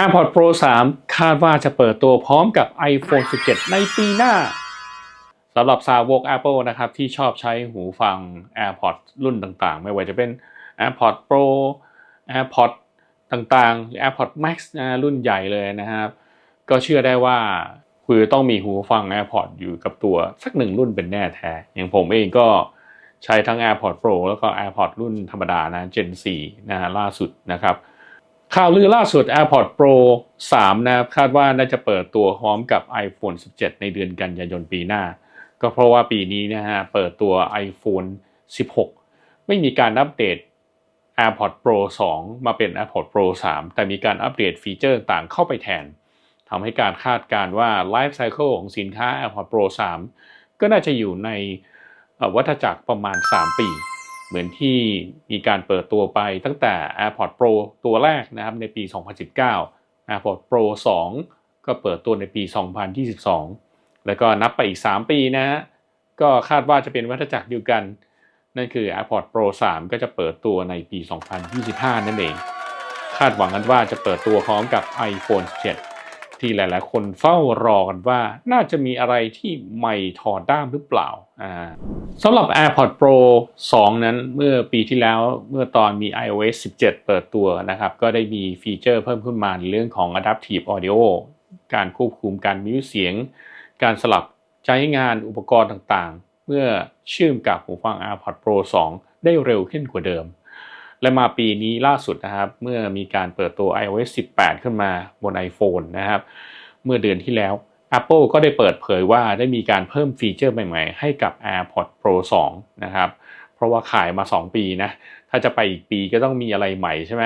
AirPods Pro 3 คาดว่าจะเปิดตัวพร้อมกับ iPhone 17 ในปีหน้าสำหรับสาวก Apple นะครับ ที่ชอบใช้หูฟัง AirPods รุ่นต่างๆ ไม่ว่าจะเป็น AirPods Pro AirPods ต่างๆหรือ AirPods Max นะรุ่นใหญ่เลยนะครับ ก็เชื่อได้ว่าคือต้องมีหูฟัง AirPods อยู่กับตัวสักหนึ่งรุ่นเป็นแน่แท้ อย่างผมเองก็ใช้ทั้ง AirPods Pro แล้วก็ AirPods รุ่นธรรมดานะ Gen 4นะฮะล่าสุดนะครับ ข่าวลือล่าสุด AirPods Pro 3 นะครับคาดว่าน่าจะเปิดตัวพร้อมกับ iPhone 17 ในเดือนกันยายนปีหน้า ก็เพราะว่าปีนี้นะฮะเปิดตัว iPhone 16 ไม่มีการอัปเดต AirPods Pro 2 มาเป็น AirPods Pro 3 แต่มีการอัปเดตฟีเจอร์ต่างเข้าไปแทนทำให้การคาดการว่า Life Cycle ของสินค้า AirPods Pro 3 ก็น่าจะอยู่ในวัฏจักรประมาณ 3 ปี เหมือนที่มีการเปิดตัวไปตั้งแต่ AirPods Pro ตัวแรกนะครับในปี 2019 AirPods Pro 2 ก็เปิดตัวในปี 2022 แล้วก็นับไปอีก 3 ปีนะฮะก็คาดว่าจะเป็นวัฏจักรเดียวกัน นั่นคือ AirPods Pro 3 ก็จะเปิดตัวในปี 2025 นั่นเอง คาดหวังกันว่าจะเปิดตัวพร้อมกับ iPhone 17 ที่หลาย ๆ คนเฝ้ารอกันว่าน่าจะมีอะไรที่ใหม่ถอดด้ามหรือเปล่าอ่าสำหรับ AirPods Pro 2 นั้นเมื่อปีที่แล้วเมื่อตอนมี iOS 17 เปิดตัวนะครับ ก็ได้มีฟีเจอร์เพิ่มขึ้นมาในเรื่องของ Adaptive Audio การควบคุมการมิวเสียง การสลับใช้งานอุปกรณ์ต่าง ๆ เมื่อเชื่อมกับหูฟัง AirPods Pro 2 ได้เร็วขึ้นกว่าเดิม และมาปีนี้ล่าสุดนะครับ เมื่อมีการเปิดตัว iOS 18 ขึ้นมาบน iPhone นะครับ เมื่อเดือนที่แล้ว Apple ก็ได้เปิดเผยว่าได้มีการเพิ่มฟีเจอร์ใหม่ๆ ให้กับ AirPods Pro 2 นะครับ เพราะว่าขายมา 2 ปีนะ ถ้าจะไปอีกปีก็ต้องมีอะไรใหม่ใช่ไหม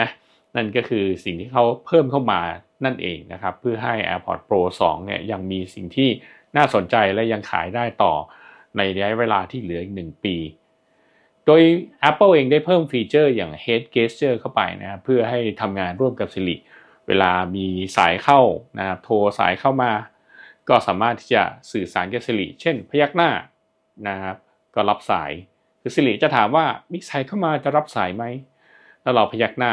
นั่นก็คือสิ่งที่เขาเพิ่มเข้ามานั่นเองนะครับ เพื่อให้ AirPods Pro 2 เนี่ยยังมีสิ่งที่น่าสนใจและยังขายได้ต่อในระยะเวลาที่เหลืออีก 1 ปี โดย Apple เองได้เพิ่มฟีเจอร์อย่าง Head Gesture เข้าไปนะครับเพื่อให้ทำงานร่วมกับ Siri เวลามีสายเข้านะครับโทรสายเข้ามา ก็สามารถที่จะสื่อสารกับ Siri เช่น พยักหน้านะครับก็รับสายคือ Siri จะถามว่ามีสายเข้ามาจะรับสายไหมแล้วเราพยักหน้า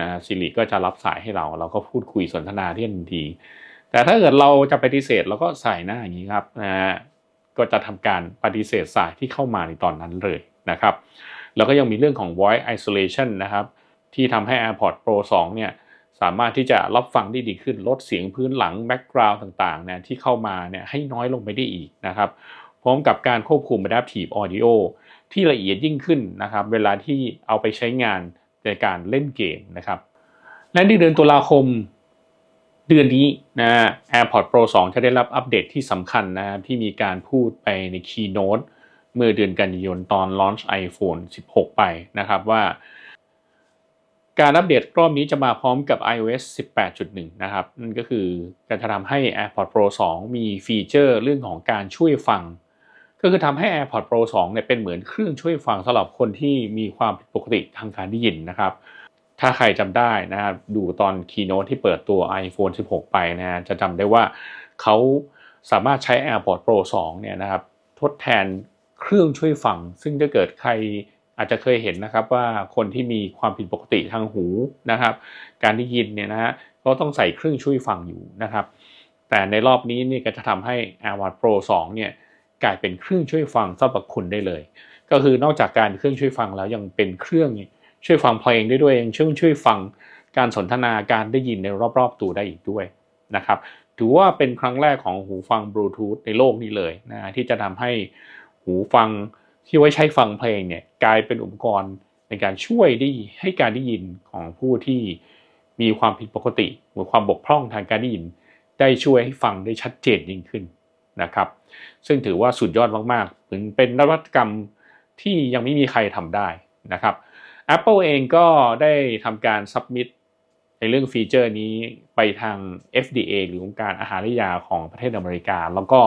นะ Siri ก็จะรับสายให้เรา เราก็พูดคุยสนทนาที่ทันที แต่ถ้าเกิดเราจะปฏิเสธเราก็ใส่หน้าอย่างนี้ครับนะฮะก็จะทำการปฏิเสธสายที่เข้ามาในตอนนั้นเลย นะครับ แล้วก็ยังมีเรื่องของ voice isolation นะครับ ที่ทำให้ AirPods Pro 2 เนี่ยสามารถที่จะรับฟังได้ดีขึ้น ลดเสียงพื้นหลัง background ต่างๆเนี่ยที่เข้ามาเนี่ยให้น้อยลงไปได้อีกนะครับพร้อมกับการควบคุม adaptive audio ที่ละเอียดยิ่งขึ้นนะครับ เวลาที่เอาไปใช้งานในการเล่นเกมนะครับ และในเดือนตุลาคมเดือนนี้นะ AirPods Pro 2 จะได้รับอัปเดตที่สำคัญนะครับที่มีการพูดไปใน Keynote เมื่อเดือนกันยายนตอน launch iPhone 16 ไปนะครับว่า การอัปเดตรอบนี้จะมาพร้อมกับ iOS 18.1 นะครับ นั่นก็คือการจะทำให้ AirPods Pro 2 มีฟีเจอร์เรื่องของการช่วยฟัง ก็คือทำให้ AirPods Pro 2 เนี่ยเป็นเหมือนเครื่องช่วยฟังสำหรับคนที่มีความผิดปกติทางการได้ยินนะครับถ้าใครจำได้นะครับดูตอน Keynote ที่เปิดตัว iPhone 16 ไปนะจะจำได้ว่าเขาสามารถใช้ AirPods Pro 2 เนี่ยนะครับ ทดแทน เครื่องช่วยฟัง ซึ่งถ้าเกิดใครอาจจะเคยเห็นนะครับว่าคนที่มีความผิดปกติทางหูนะครับ การได้ยินเนี่ยนะฮะก็ต้องใส่เครื่องช่วยฟังอยู่นะครับ แต่ในรอบนี้นี่ก็จะทำให้ AirPods Pro 2 เนี่ยกลายเป็นเครื่องช่วยฟังสำหรับคุณได้เลย ก็คือนอกจากการเครื่องช่วยฟังแล้วยังเป็นเครื่องช่วยฟังเพลงได้ด้วยยังช่วยช่วยฟังการสนทนาการได้ยินในรอบๆ ตัวได้อีกด้วยนะครับ ถือว่าเป็นครั้งแรกของหูฟังบลูทูธในโลกนี้เลยนะที่จะทำให้ หูฟังที่ไว้ใช้ฟังเพลงเนี่ยกลายเป็นอุปกรณ์ในการช่วยได้ให้การได้ยินของผู้ที่มีความผิดปกติ หรือความบกพร่องทางการได้ยิน ได้ช่วยให้ฟังได้ชัดเจนยิ่งขึ้นนะครับ ซึ่งถือว่าสุดยอดมากๆ ถึงเป็นนวัตกรรมที่ยังไม่มีใครทำได้นะครับ Apple เองก็ได้ทำการ submit ในเรื่องฟีเจอร์นี้ไปทาง FDA หรือองค์การอาหารและยาของประเทศอเมริกา แล้วก็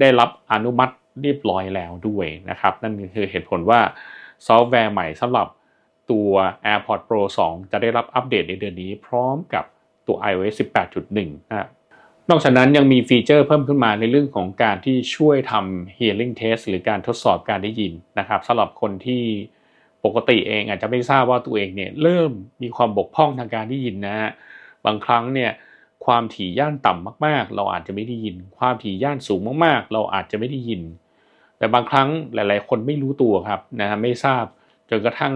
ได้รับอนุมัติ เรียบร้อยแล้วด้วยนะครับ นั่นคือเหตุผลว่าซอฟต์แวร์ใหม่สำหรับตัว AirPods Pro 2 จะได้รับอัปเดตในเดือนนี้ พร้อมกับตัว iOS 18.1นะนอกจากนั้นยังมีฟีเจอร์เพิ่มขึ้นมาในเรื่องของการที่ช่วยทำ hearing test หรือการทดสอบการได้ยินนะครับสำหรับคนที่ปกติเองอาจจะไม่ทราบว่าตัวเองเนี่ยเริ่มมีความบกพร่องทางการได้ยินนะฮะบางครั้งเนี่ยความถี่ย่านต่ำมากๆ เราอาจจะไม่ได้ยิน ความถี่ย่านสูงมากๆ เราอาจจะไม่ได้ยิน แต่บางครั้งหลาย ๆ คนไม่รู้ตัวครับนะฮะไม่ทราบจนกระทั่ง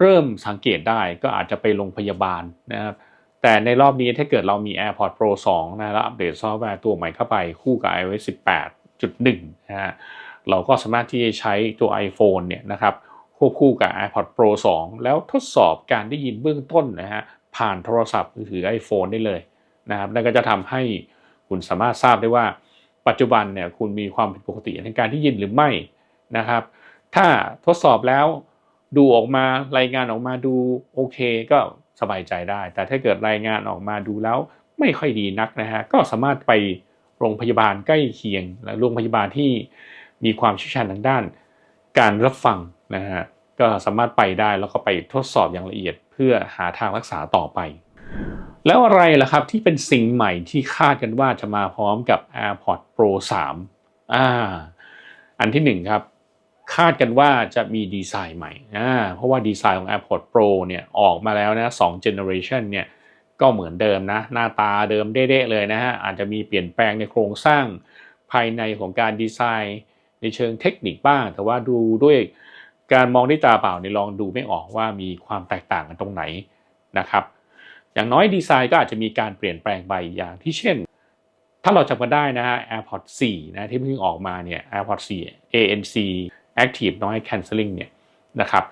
เริ่มสังเกตได้ก็อาจจะไปโรงพยาบาลนะครับแต่ในรอบนี้ถ้าเกิดเรามี AirPods Pro 2 นะแล้วอัปเดตซอฟต์แวร์ตัวใหม่เข้าไปคู่กับ iOS 18.1 นะฮะเราก็สามารถที่จะใช้ตัว iPhone เนี่ยนะครับควบคู่กับ AirPods Pro 2 แล้วทดสอบการได้ยินเบื้องต้นนะฮะผ่านโทรศัพท์มือถือ iPhone ได้เลยนะครับนั่นก็จะทำให้คุณสามารถทราบได้ว่า ปัจจุบันเนี่ยคุณมีความผิดปกติในการที่ยินหรือไม่นะครับ ถ้าทดสอบแล้วดูออกมารายงานออกมาดูโอเคก็สบายใจได้ แต่ถ้าเกิดรายงานออกมาดูแล้วไม่ค่อยดีนักนะฮะก็สามารถไปโรงพยาบาลใกล้เคียงและโรงพยาบาลที่มีความเชี่ยวชาญทางด้าน การรับฟังนะฮะก็สามารถไปได้แล้วก็ไปทดสอบอย่างละเอียด เพื่อหาทางรักษาต่อไป แล้วอะไรล่ะครับที่เป็นสิ่งใหม่ที่คาดกันว่าจะมาพร้อมกับ AirPods Pro 3อ่าอันที่หนึ่งครับ คาดกันว่าจะมีดีไซน์ใหม่อ่าเพราะว่าดีไซน์ของ AirPods Pro เนี่ยออกมาแล้วนะสองเจเนอเรชันเนี่ยก็เหมือนเดิมนะ หน้าตาเดิมเด๊ะๆเลยนะฮะอาจจะมีเปลี่ยนแปลงในโครงสร้างภายในของการดีไซน์ในเชิงเทคนิคบ้าง แต่ว่าดูด้วยการมองด้วยตาเปล่าเนี่ยลองดูไม่ออกว่ามีความแตกต่างกันตรงไหนนะครับ อย่างน้อยดีไซน์ก็อาจจะมีการเปลี่ยนแปลงไปอย่างที่เช่น ถ้าเราจำกันได้นะฮะ AirPods 4 นะที่เพิ่งออกมาเนี่ย AirPods 4 ANC Active Noise Cancelling เนี่ยนะครับ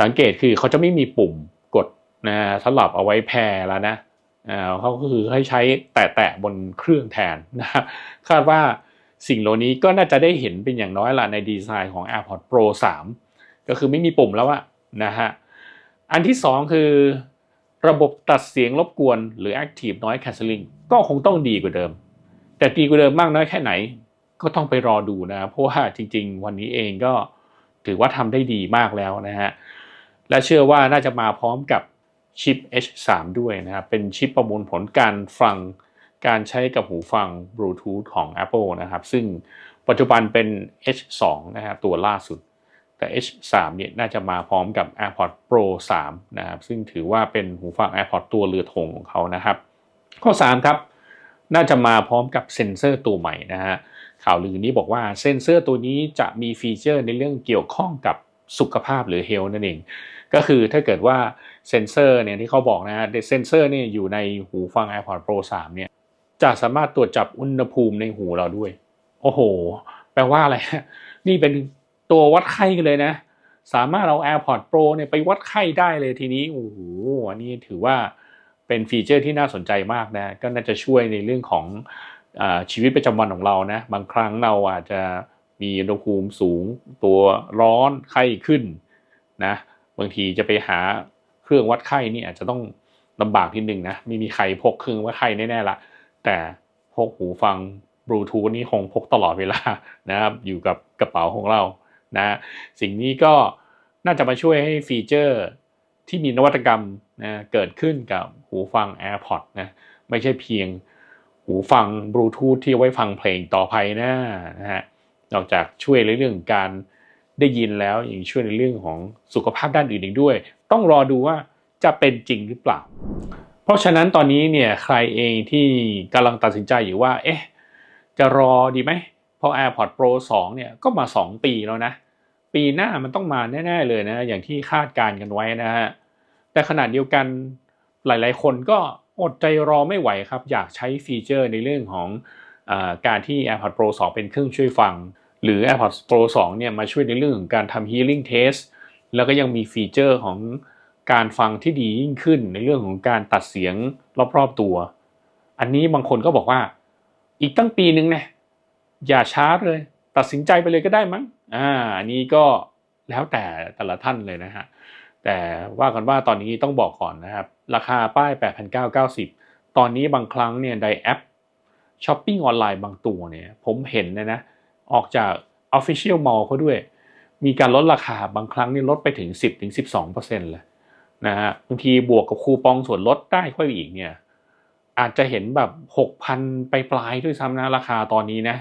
สังเกตคือเขาจะไม่มีปุ่มกดนะสำหรับเอาไว้แพรแล้วนะเขาก็คือให้ใช้แตะๆบนเครื่องแทนนะครับคาดว่าสิ่งเหล่านี้ก็น่าจะได้เห็นเป็นอย่างน้อยละในดีไซน์ของ AirPods Pro 3 ก็คือไม่มีปุ่มแล้วอะนะฮะอันที่ 2 คือ ระบบตัดเสียงรบกวนหรือ Active Noise Cancelling ก็คงต้องดีกว่าเดิม แต่ดีกว่าเดิมมากน้อยแค่ไหน ก็ต้องไปรอดูนะ เพราะว่าจริง ๆ วันนี้เองก็ถือว่าทำได้ดีมากแล้วนะฮะ และเชื่อว่าน่าจะมาพร้อมกับชิป H3 ด้วยนะครับ เป็นชิปประมวลผลการฟังการใช้กับหูฟังบลูทูธของ Apple นะครับ ซึ่งปัจจุบันเป็น H2 นะครับตัวล่าสุด แต่ H3 เนี่ยน่าจะมาพร้อมกับ AirPods Pro 3 นะครับ ซึ่งถือว่าเป็นหูฟัง AirPods ตัวเรือธงของเขานะครับ ข้อ 3 ครับ น่าจะมาพร้อมกับเซ็นเซอร์ตัวใหม่นะฮะข่าวลือนี้บอกว่าเซ็นเซอร์ตัวนี้จะมีฟีเจอร์ในเรื่องเกี่ยวข้องกับสุขภาพหรือ health นั่นเอง ก็คือถ้าเกิดว่าเซ็นเซอร์เนี่ยที่เขาบอกนะฮะเซ็นเซอร์เนี่ยอยู่ในหูฟัง AirPods Pro 3 เนี่ยจะสามารถตรวจจับอุณหภูมิในหูเราด้วย โอ้โห แปลว่าอะไร นี่เป็น ตัววัดไข้กันเลยนะ สามารถเอา AirPods Pro เนี่ยไปวัดไข้ได้เลยทีนี้โอ้โหอันนี้ถือว่าเป็นฟีเจอร์ที่น่าสนใจมากนะ ก็น่าจะช่วยในเรื่องของอชีวิตประจำวันของเรานะ บางครั้งเราอาจจะมีอุณหภูมิสูง ตัวร้อนไข้ขึ้นนะบางทีจะไปหาเครื่องวัดไข้นี่อาจจะต้องลำบากนิดนึงนะไม่มีใครพกเครื่องวัดไข้แน่ๆละแต่พกหูฟังบลูทูธนี่คงพกตลอดเวลานะครับอยู่กับกระเป๋าของเรา นะสิ่งนี้ก็น่าจะมาช่วยให้ฟีเจอร์ที่มีนวัตกรรมนะเกิดขึ้นกับหูฟัง AirPods นะไม่ใช่เพียงหูฟังบลูทูธที่ไว้ฟังเพลงต่อไปนะนะฮะนอกจากช่วยในเรื่องการได้ยินแล้วยังช่วยในเรื่องของสุขภาพด้านอื่นอีกด้วย ต้องรอดูว่าจะเป็นจริงหรือเปล่า เพราะฉะนั้นตอนนี้เนี่ยใครเองที่กำลังตัดสินใจอยู่ว่า เอ๊ะ จะรอดีไหม พราะ AirPods Pro 2 เนี่ยก็มา 2 ปีแล้วนะ ปีหน้ามันต้องมาแน่ ๆ เลยนะ อย่างที่คาดการกันไว้นะฮะ แต่ขนาดเดียวกันหลายๆ คนก็อดใจรอไม่ไหวครับ อยากใช้ฟีเจอร์ในเรื่องของอการที่ AirPods Pro 2 เป็นเครื่องช่วยฟัง หรือ AirPods Pro 2 เนี่ยมาช่วยในเรื่องของการทำ hearing test แล้วก็ยังมีฟีเจอร์ของการฟังที่ดียิ่งขึ้นในเรื่องของการตัดเสียงรอบๆตัว อันนี้บางคนก็บอกว่า อีกตั้งปีนึงเนี่ย อย่าช้าเลย ตัดสินใจไปเลยก็ได้มั้งอ่าอันนี้ก็แล้วแต่แต่ละท่านเลยนะฮะแต่ว่ากันว่าตอนนี้ต้องบอกก่อนนะครับ ราคาป้าย 8,990 ตอนนี้บางครั้งเนี่ยในแอปช้อปปิ้งออนไลน์บางตัวเนี่ยผมเห็นนะนะออกจาก Official Mall เขาด้วย มีการลดราคาบางครั้งนี่ลดไปถึง 10-12%เลยนะฮะบางทีบวกกับคูปองส่วนลดได้ค่อยอีกเนี่ยอาจจะเห็นแบบ 6,000 ไปปลายด้วยซ้ำนะราคาตอนนี้นะ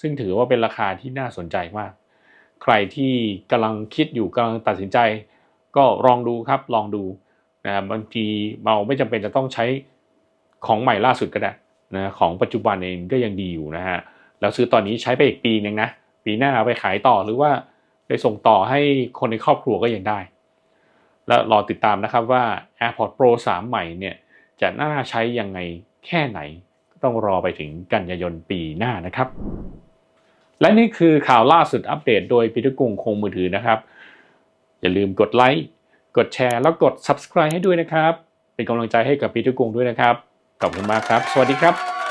ซึ่งถือว่าเป็นราคาที่น่าสนใจมาก ใครที่กำลังคิดอยู่กำลังตัดสินใจ ก็ลองดูครับลองดูนะบางทีเราไม่จำเป็นจะต้องใช้ของใหม่ล่าสุดก็ได้นะของปัจจุบันเองก็ยังดีอยู่นะฮะแล้วซื้อตอนนี้ใช้ไปอีกปีหนึงนะปีหน้าเอาไปขายต่อหรือว่าไปส่งต่อให้คนในครอบครัวก็ยังได้ แล้วรอติดตามนะครับว่า AirPods Pro 3 ใหม่เนี่ยจะน่าใช้ยังไงแค่ไหน ต้องรอไปถึงกันยายนปีหน้านะครับ และนี่คือข่าวล่าสุดอัปเดตโดยพิทกุงคงมือถือนะครับ อย่าลืมกดไลค์กดแชร์แล้วกด subscribe ให้ด้วยนะครับ เป็นกำลังใจให้กับพิทกุงด้วยนะครับ ขอบคุณมากครับ สวัสดีครับ